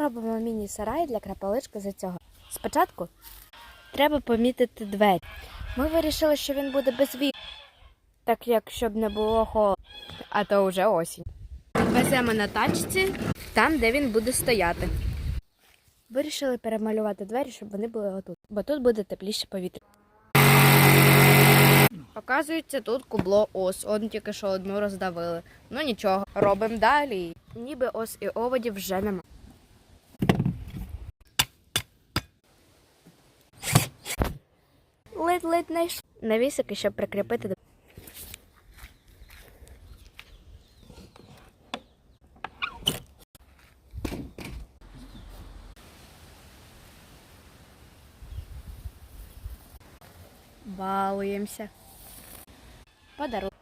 Робимо міні-сарай для крапалички за цього. Спочатку треба помітити двері. Ми вирішили, що він буде без вікон, так як щоб не було холодно, а то вже осінь. Веземо на тачці там, де він буде стояти. Вирішили перемалювати двері, щоб вони були отут, бо тут буде тепліше повітря. Оказується, тут кубло ос. Он тільки що одну роздавили. Ну нічого, робимо далі. Ніби ос і оводів вже нема. Ледь-ледь знайшли. Навісики, щоб прикріпити до. Балуємося. Подарунок.